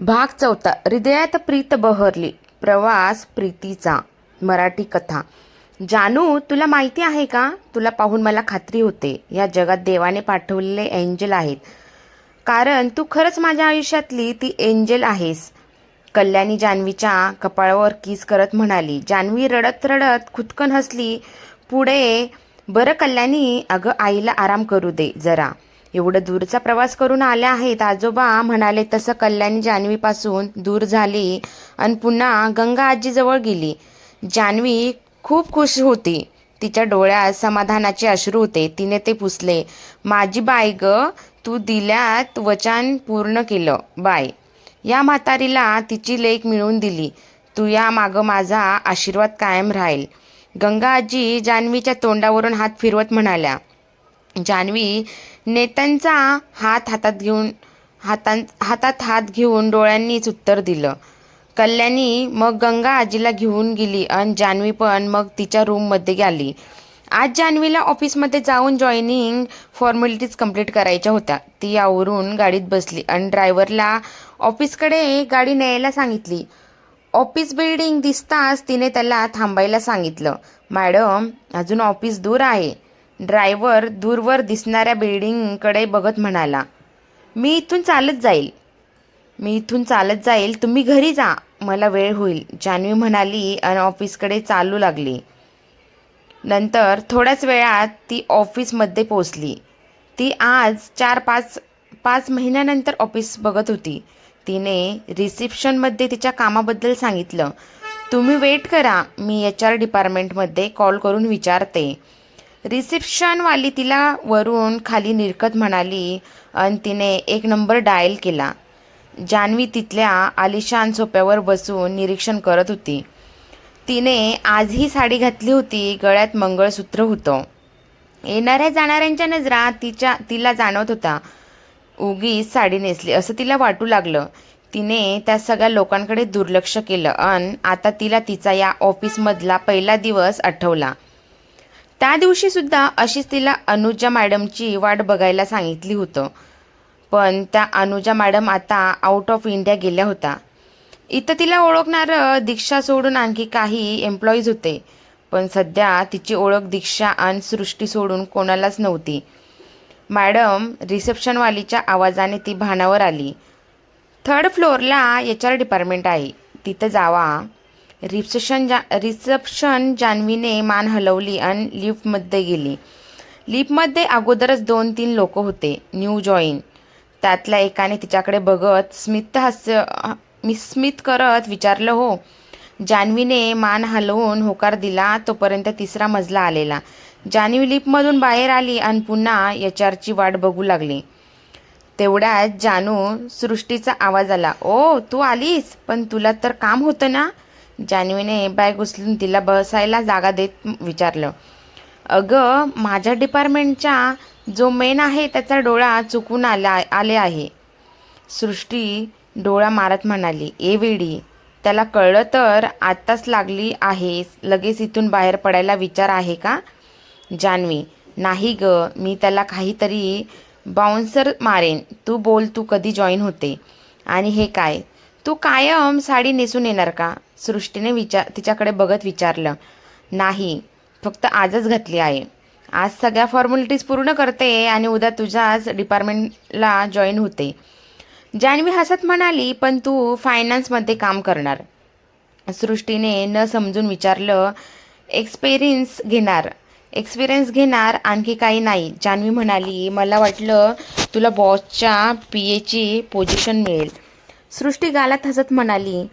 भाग चौथा. हृदयात प्रीत बहरली. प्रवास प्रीतीचा. मराठी कथा. जानू तुला माहिती आहे का? तुला पाहून मला खात्री होते. या जगात देवाने पाठवलेले एंजल आहेत. कारण तू खरंच माझ्या आयुष्यातली ती एंजल आहेस. कल्याणी जान्हवीच्या कपाळावर किस करत म्हणाली जान्हवी रडत रडत खुदकन हसली. पुढे बरं कल्याणी अगं आईला आराम करू दे जरा. एवढं दूरचा प्रवास करून आल्या आहेत. आजोबा म्हणाले तसं कल्याणी जान्हवीपासून दूर झाली आणि पुन्हा गंगा आजीजवळ गेली. जान्हवी खूप खुश होती. तिच्या डोळ्यात समाधानाचे अश्रू होते. तिने ते पुसले. माझी बाय ग तू दिल्यात वचन पूर्ण केलं. बाय. या म्हातारीला तिची लेख मिळवून दिली. तू या मागं माझा आशीर्वाद कायम राहील. गंगा आजी जान्हवीच्या तोंडावरून हात फिरवत म्हणाल्या जान्हवी नेत्यांचा हात हातात घेऊन हातां हातात हात घेऊन डोळ्यांनीच उत्तर दिलं. कल्याणी मग गंगा आजीला घेऊन गेली आणि जान्हवी पण मग तिच्या रूममध्ये गेली आज जान्हवीला ऑफिसमध्ये जाऊन जॉईनिंग फॉर्मॅलिटीज कंप्लीट करायच्या होत्या. ती आवरून गाडीत बसली आणि ड्रायव्हरला ऑफिसकडे गाडी न्यायला सांगितली. ऑफिस बिल्डिंग दिसताच तिने त्याला थांबायला सांगितलं. मॅडम अजून ऑफिस दूर आहे. ड्रायव्हर दूरवर दिसणाऱ्या बिल्डिंगकडे बघत म्हणाला मी इथून चालत जाईल. मी इथून चालत जाईल. तुम्ही घरी जा. मला वेळ होईल. जान्हवी म्हणाली आणि ऑफिसकडे चालू लागली. नंतर थोड्याच वेळात ती ऑफिसमध्ये पोचली ती आज चार पाच पाच महिन्यानंतर ऑफिस बघत होती. तिने रिसेप्शनमध्ये तिच्या कामाबद्दल सांगितलं तुम्ही वेट करा. मी एच आर डिपार्टमेंटमध्ये कॉल करून विचारते. रिसेप्शनवाली तिला वरून खाली निरकत म्हणाली आणि तिने एक नंबर डायल केला. जान्हवी तिथल्या आलिशान सोप्यावर बसून निरीक्षण करत होती. तिने आजही साडी घातली होती गळ्यात मंगळसूत्र होतं. येणाऱ्या जाणाऱ्यांच्या नजरा तिच्या तिला जाणवत होता उगीच साडी नेसली. असं तिला वाटू लागलं. तिने त्या सगळ्या लोकांकडे दुर्लक्ष केलं अन आता तिला तिचा या ऑफिसमधला पहिला दिवस आठवला. त्या दिवशी सुद्धा अशीच तिला अनुजा मॅडमची वाट बघायला सांगितली होतं. पण त्या अनुजा मॅडम आता आउट ऑफ इंडिया गेल्या होत्या. इथं तिला ओळखणारं दीक्षा सोडून आणखी काही एम्प्लॉईज होते. पण सध्या तिची ओळख दीक्षा आणि सृष्टी सोडून कोणालाच नव्हती. मॅडम रिसेप्शनवालीच्या आवाजाने ती भानावर आली. थर्ड फ्लोअरला एच आर डिपार्टमेंट आहे. तिथं जावा. रिसेप्शन जा रिसेप्शन जान्हवीने मान हलवली आणि लिफ्टमध्ये गेली. लिफ्टमध्ये अगोदरच दोन तीन लोक होते न्यू जॉईन. त्यातल्या एकाने तिच्याकडे बघत स्मित हास्य मी स्मित करत विचारलं हो. जान्हवीने मान हलवून होकार दिला तोपर्यंत तिसरा मजला आलेला. जान्हवी लिफ्टमधून बाहेर आली आणि पुन्हा एच वाट बघू लागली. तेवढ्यात जानू सृष्टीचा आवाज आला ओ तू आलीस? पण तुला तर काम होतं ना? जान्हवीने बॅग उचलून तिला बसायला जागा देत विचारलं. अगं माझ्या डिपार्टमेंटच्या जो मेन आहे त्याचा डोळा चुकून आला आले आहे. सृष्टी डोळा मारत म्हणाली ए वेडी त्याला कळलं तर आत्ताच लागली आहे लगेच इथून बाहेर पडायला विचार आहे का? जान्हवी नाही ग मी त्याला काहीतरी बाउन्सर मारेन. तू बोल तू कधी जॉईन होते? आणि हे काय? तू कायम साडी नेसून येणार का? सृष्टीने विचार तिच्याकडे बघत विचारलं नाही फक्त आजच घातली आहे. आज सगळ्या फॉर्मॅलिटीज पूर्ण करते आणि उद्या तुझ्याच डिपार्टमेंटला जॉईन होते. जान्हवी हसत म्हणाली पण तू फायनान्समध्ये काम करणार. सृष्टीने न समजून विचारलं एक्सपिरियन्स घेणार. एक्सपिरियन्स घेणार आणखी काही नाही. जान्हवी म्हणाली मला वाटलं तुला बॉसच्या पी एची पोझिशन मिळेल. सृष्टी गालात हसत म्हणाली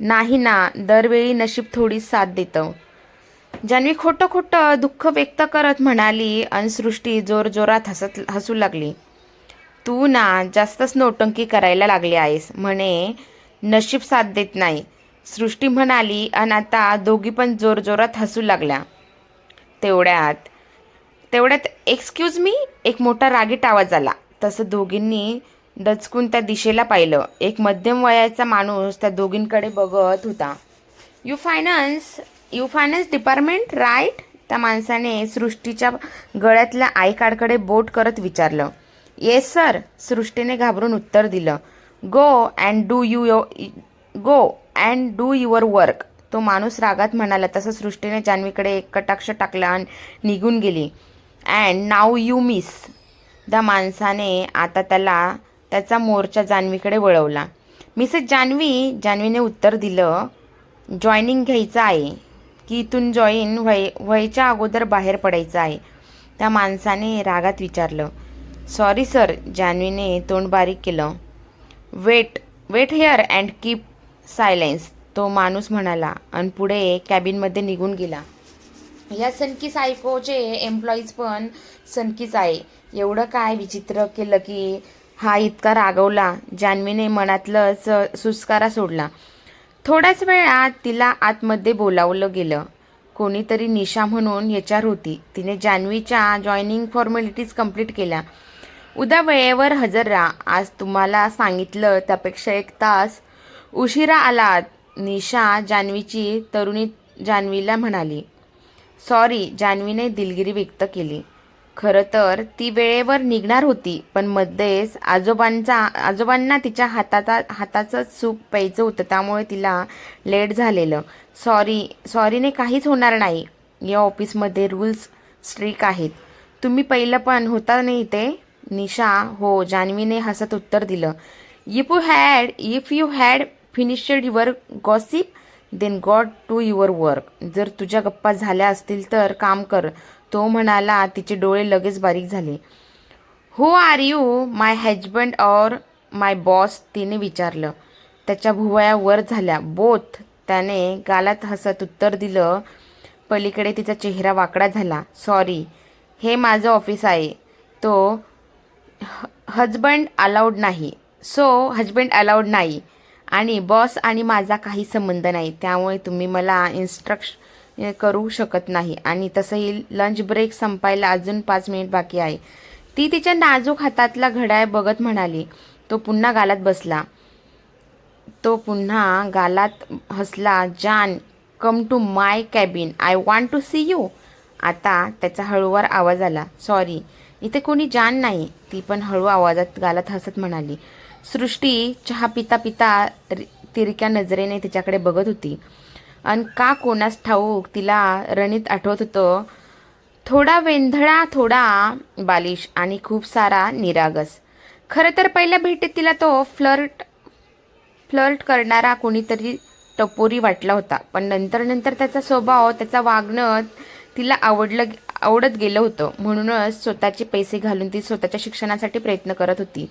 नाही ना दरवेळी नशीब थोडी साथ देतं. जान्हवी खोटं खोटं दुःख व्यक्त करत म्हणाली आणि सृष्टी जोरजोरात हसत हसू लागली. तू ना जास्तच नोटंकी करायला लागली आहेस. म्हणे नशीब साथ देत नाही. सृष्टी म्हणाली आणि आता दोघी पण जोरजोरात हसू लागल्या. तेवढ्यात तेवढ्यात एक्सक्यूज मी एक मोठा रागीट आवाज आला. तसं दोघींनी डचकून त्या दिशेला पाहिलं. एक मध्यम वयाचा माणूस त्या दोघींकडे बघत होता. You finance you finance department right? त्या माणसाने सृष्टीच्या गळ्यातल्या आय कार्डकडे बोट करत विचारलं. Yes sir. सृष्टीने घाबरून उत्तर दिलं. Go and do you yo go and do your work. तो माणूस रागात म्हणाला. तसं सृष्टीने जान्हवीकडे एक कटाक्ष टाकला आणि निघून गेली. अँड नाव यू मिस. त्या माणसाने आता त्याला त्याचा मोर्चा जान्हवीकडे वळवला. मिसेस जान्हवी जान्हवीने उत्तर दिलं जॉईनिंग घ्यायचं आहे. की इथून जॉईन व्हाय व्हायच्या अगोदर बाहेर पडायचं आहे. त्या माणसाने रागात विचारलं सॉरी सर जान्हवीने तोंड बारीक केलं wait wait here and keep silence तो माणूस म्हणाला आणि पुढे कॅबिनमध्ये निघून गेला. या सनकी सायकोचे एम्प्लॉईज पण सनकीच आहे. एवढं काय विचित्र केलं की हा इतका रागवला जान्हवीने मनातलंच सुस्कारा सोडला. थोड्याच वेळात तिला आतमध्ये बोलावलं गेलं. कोणीतरी निशा म्हणून याच्यावर होती. तिने जान्हवीच्या जॉईनिंग फॉर्मॅलिटीज कंप्लीट केल्या. उद्या वेळेवर हजर राहा. आज तुम्हाला सांगितलं त्यापेक्षा एक तास उशिरा आलात निशा जान्हवीची तरुणी जान्हवीला म्हणाली. सॉरी जान्हवीने दिलगिरी व्यक्त केली. खरं तर ती वेळेवर निघणार होती पण मध्येच आजोबांचा आजोबांना तिच्या हाताचा हाताचं सूप प्यायचं होतं त्यामुळे तिला लेट झालेलं. सॉरी सॉरीने काहीच होणार नाही. या ऑफिसमध्ये रूल्स स्ट्रिक आहेत. तुम्ही पहिलं पण होता नाही ते? निशा हो जान्हवीने हसत उत्तर दिलं. If you had if you had finished your gossip then god to your work जर तुझ्या गप्पा झाल्या असतील तर काम कर. तो म्हणाला तिचे डोळे लगेच बारीक झाले. हो are you my husband or my boss तिने विचारलं. त्याच्या भुवया वर झाल्या. बोथ त्याने गालात हसत उत्तर दिलं. पलीकडे तिचा चेहरा वाकडा झाला. सॉरी हे माझं ऑफिस आहे. तो हजबंड अलाउड नाही. सो हजबंड अलाउड नाही. आणि बॉस आणि माझा काही संबंध नाही. त्यामुळे तुम्ही मला इन्स्ट्रक्श करू शकत नाही. आणि तसंही लंच ब्रेक संपायला अजून पाच मिनिट बाकी आहे. ती तिच्या नाजूक हातातला घड्याळ बघत म्हणाली तो पुन्हा गालात बसला. तो पुन्हा गालात हसला जान come to my cabin I want to see you आता त्याचा हळूवार आवाज आला सॉरी इथे कोणी जान नाही. ती पण हळू आवाजात गालात हसत म्हणाली. सृष्टी चहा पिता पिता रि- तिरक्या नजरेने तिच्याकडे बघत होती. आणि का कोणास ठाऊक तिला रणीत आठवत होतं. थोडा वेंधळा थोडा बालिश आणि खूप सारा निरागस. खरं तर पहिल्या भेटीत तिला तो फ्लर्ट फ्लर्ट करणारा कोणीतरी टपोरी वाटला होता. पण नंतर नंतर त्याचा स्वभाव त्याचा वागणं तिला आवडलं आवडत गेलं होतं. म्हणूनच स्वतःचे पैसे घालून ती स्वतःच्या शिक्षणासाठी प्रयत्न करत होती.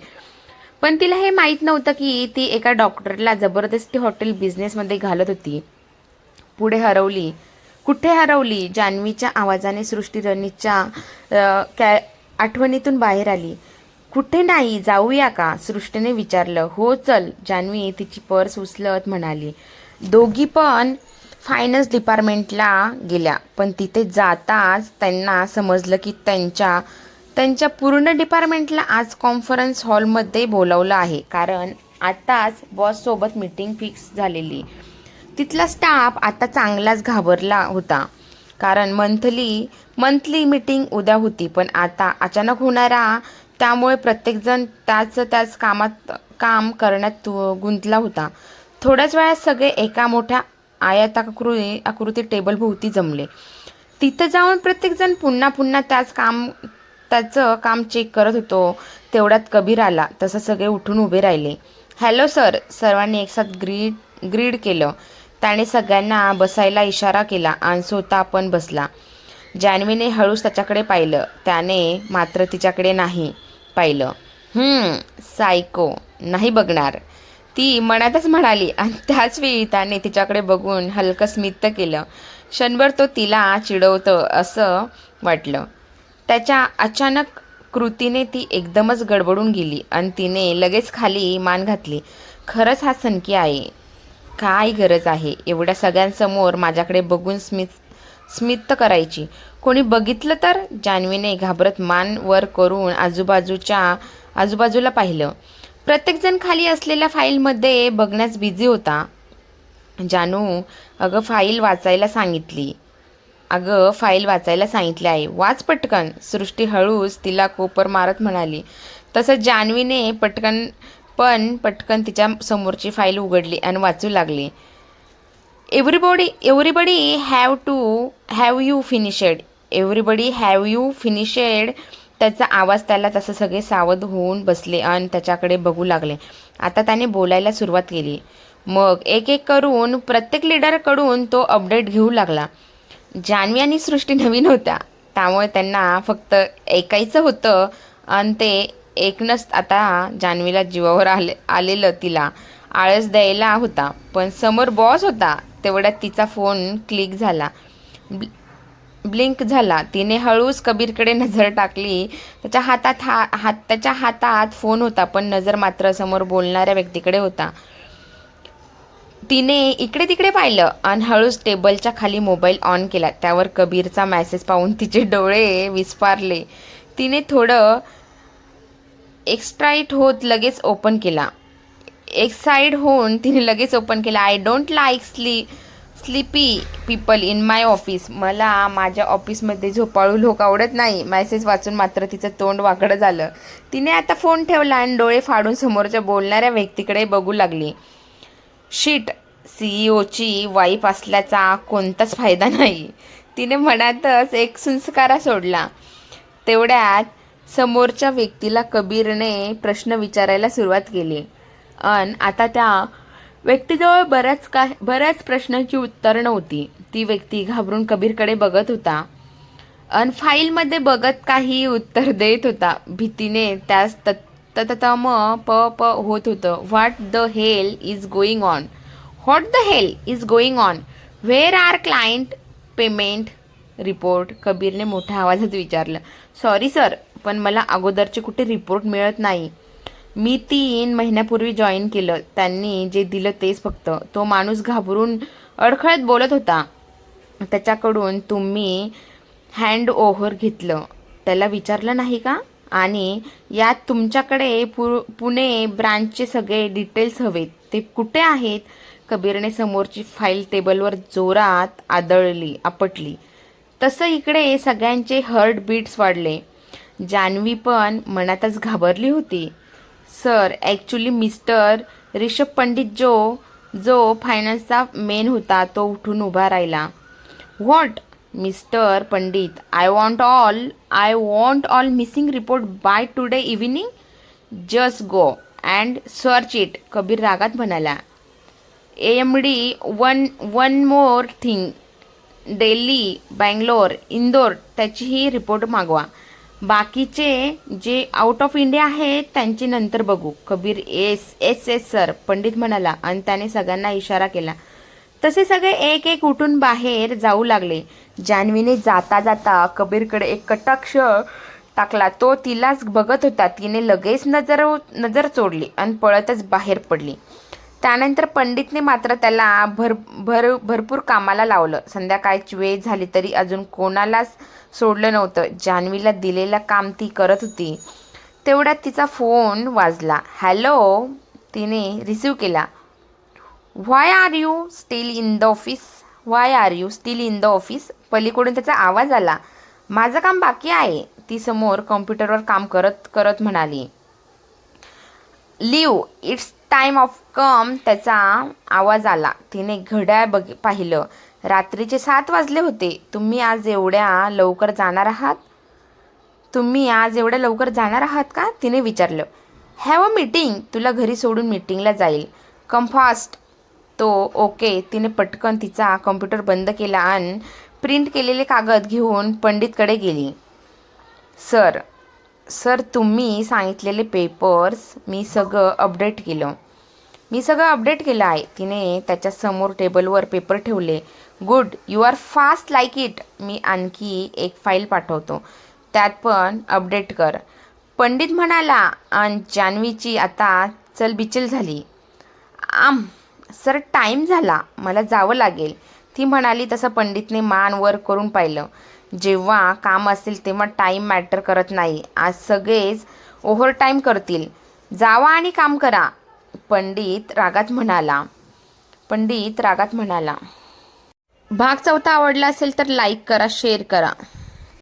पण तिला हे माहीत नव्हतं की ती एका डॉक्टरला जबरदस्ती हॉटेल बिझनेसमध्ये घालत होती. पुढे हरवली. कुठे हरवली? जान्हवीच्या आवाजाने सृष्टी रणीच्या कॅ आठवणीतून बाहेर आली. कुठे नाही? जाऊया का? सृष्टीने विचारलं. हो चल. जान्हवी तिची पर्स उचलत म्हणाली. दोघी पण फायनान्स डिपार्टमेंटला गेल्या. पण तिथे जाताच त्यांना समजलं की त्यांच्या त्यांच्या पूर्ण डिपार्टमेंटला आज कॉन्फरन्स हॉलमध्ये बोलावलं आहे. कारण आताच बॉससोबत मीटिंग फिक्स झालेली. तिथला स्टाफ आता चांगलाच घाबरला होता. कारण मंथली मंथली मीटिंग उद्या होती पण आता अचानक होणारा त्यामुळे प्रत्येकजण त्याच त्याच कामात काम करण्यात गुंतला होता. थोड्याच वेळात सगळे एका मोठ्या आयताकृती आकृती टेबलभोवती जमले. तिथं जाऊन प्रत्येकजण पुन्हा पुन्हा त्याच काम त्याचं काम चेक करत होतो. तेवढ्यात कबीर आला. तसं सगळे उठून उभे राहिले. हॅलो सर सर्वांनी एकसाथ ग्रीड ग्रीड केलं. त्याने सगळ्यांना बसायला इशारा केला आणि स्वतः पण बसला. जान्हवीने हळूच त्याच्याकडे पाहिलं. त्याने मात्र तिच्याकडे नाही पाहिलं. सायको नाही बघणार. ती मनातच म्हणाली आणि त्याच वेळी त्याने तिच्याकडे बघून हलकं स्मित केलं. क्षणभर तो तिला चिडवतं असं वाटलं. त्याच्या अचानक कृतीने ती एकदमच गडबडून गेली आणि तिने लगेच खाली मान घातली. खरंच हा सनकी आहे. काय गरज आहे? एवढ्या सगळ्यांसमोर माझ्याकडे बघून स्मित स्मित करायची. कोणी बघितलं तर? जान्हवीने घाबरत मान वर करून आजूबाजूच्या आजूबाजूला पाहिलं. प्रत्येकजण खाली असलेल्या फाईलमध्ये बघण्यास बिझी होता. जानू अगं फाईल वाचायला सांगितली. अगं फाईल वाचायला सांगितली आहे. वाच पटकन. सृष्टी हळूच तिला कोपर मारत म्हणाली. तसं जान्हवीने पटकन पण पटकन तिच्या समोरची फाईल उघडली आणि वाचू लागली. Everybody everybody have to have you finished everybody have you finished त्याचा आवाज त्याला तसं सगळे सावध होऊन बसले आणि त्याच्याकडे बघू लागले. आता त्याने बोलायला सुरुवात केली. मग एक एक करून प्रत्येक लिडरकडून तो अपडेट घेऊ लागला. जान्हवी आणि सृष्टी नवीन होत्या. त्यामुळे त्यांना फक्त ऐकायचं होतं आणि ते एकनंच आता जान्हवीला जीवावर आले आलेलं तिला आळस द्यायला होता. पण समोर बॉस होता तेवढ्यात तिचा फोन क्लिक झाला. ब्लिंक झाला. तिने हळूच कबीरकडे नजर टाकली. त्याच्या हातात हा हात त्याच्या हातात फोन होता पण नजर मात्र समोर बोलणाऱ्या व्यक्तीकडे होता. तिने इकडे तिकडे पाहिलं आणि हळूच टेबलच्या खाली मोबाईल ऑन केला. त्यावर कबीरचा मॅसेज पाहून तिचे डोळे विस्फारले. तिने थोडं एक्स्ट्राईट होत लगेच ओपन केला. एक्साईड होऊन तिने लगेच ओपन केला. I don't like sli sleepy people in my office मला माझ्या ऑफिसमध्ये झोपाळू लोक आवडत नाही. मेसेज वाचून मात्र तिचं तोंड वाकडं झालं. तिने आता फोन ठेवला आणि डोळे फाडून समोरच्या बोलणाऱ्या व्यक्तीकडे बघू लागली. शीट सीईओची वाईफ असल्याचा कोणताच फायदा नाही. तिने मनातच एक संस्कारा सोडला. तेवढ्यात समोरच्या व्यक्तीला कबीरने प्रश्न विचारायला सुरुवात केली. अन आता त्या व्यक्तीजवळ बऱ्याच का बऱ्याच प्रश्नांची उत्तरं नव्हती ती व्यक्ती घाबरून कबीरकडे बघत होता. अन फाईलमध्ये बघत काही उत्तर देत होता. भीतीने त्यास तत् तततम प प होत होतं. What the hell is going on what the hell is going on where are client payment report कबीरने मोठ्या आवाजात विचारलं. सॉरी सर पण मला अगोदरचे कुठे रिपोर्ट मिळत नाही. मी तीन महिन्यापूर्वी जॉईन केलं. त्यांनी जे दिलं तेच फक्त. तो माणूस घाबरून अडखळत बोलत होता. त्याच्याकडून तुम्ही हँड ओव्हर घेतलं. त्याला विचारलं नाही का? आणि यात तुमच्याकडे पु पुणे ब्रांचचे सगळे डिटेल्स हवेत. ते कुठे आहेत? कबीरने समोरची फाईल टेबलवर जोरात आदळली आपटली. तसं इकडे सगळ्यांचे हर्ट बीट्स वाढले. जान्हवी पण मनातच घाबरली होती. Sir actually mister Rishabh Pandit जो जो फायनान्सचा मेन होता तो उठून उभा राहिला. What mister Pandit? I want all I want all missing report by today evening just go and search it Kabir रागात म्हणाला. A M D one one more thing Delhi Bangalore Indore त्याचीही report मागवा. बाकीचे जे out of India आहेत त्यांची नंतर बघू. Kabir yes yes yes sir Pandit म्हणाला आणि त्याने सगळ्यांना इशारा केला. तसे सगळे एक एक उठून बाहेर जाऊ लागले. जान्हवीने जाता जाता कबीरकडे एक कटाक्ष टाकला. तो तिलाच बघत होता. तिने लगेच नजर नजर चोडली आणि पळतच बाहेर पडली. त्यानंतर पंडितने मात्र त्याला भर भर भरपूर कामाला लावलं. संध्याकाळची वेळ झाली तरी अजून कोणालाच सोडलं नव्हतं. जान्हवीला दिलेलं काम ती करत होती. तेवढ्यात तिचा फोन वाजला. हॅलो तिने रिसीव केला. Why are you still in the office why are you still in the office पलीकडून त्याचा आवाज आला. माझं काम बाकी आहे. ती समोर कॉम्प्युटरवर काम करत करत म्हणाली. Leave it's time of come त्याचा आवाज आला. तिने घड्याळ बघ पाहिलं. रात्रीचे सात वाजले होते. तुम्ही आज एवढ्या लवकर जाणार आहात? तुम्ही आज एवढ्या लवकर जाणार आहात का? तिने विचारलं. हॅव अ मीटिंग तुला घरी सोडून मीटिंगला जाईल. कम फास्ट तो ओके तिने पटकन तिचा कॉम्प्युटर बंद केला आणि प्रिंट केलेले कागद घेऊन पंडितकडे गेली. सर सर तुम्ही सांगितलेले पेपर्स मी सगळं अपडेट केलं. मी सगळं अपडेट केलं आहे. तिने त्याच्यासमोर टेबलवर पेपर ठेवले. Good you are fast like it मी आणखी एक फाईल पाठवतो. त्यात पण अपडेट कर. पंडित म्हणाला आणि जान्हवीची आता चलबिचल झाली. आम सर टाईम झाला. मला जावं लागेल. ती म्हणाली तसं पंडितने मान वर करून पाहिलं. जेव्हा काम असेल तेव्हा टाईम मॅटर करत नाही. आज सगळेच ओव्हर टाईम करतील. जावा आणि काम करा. पंडित रागात म्हणाला. पंडित रागात म्हणाला. भाग चौथा आवडला असेल तर लाईक करा शेअर करा.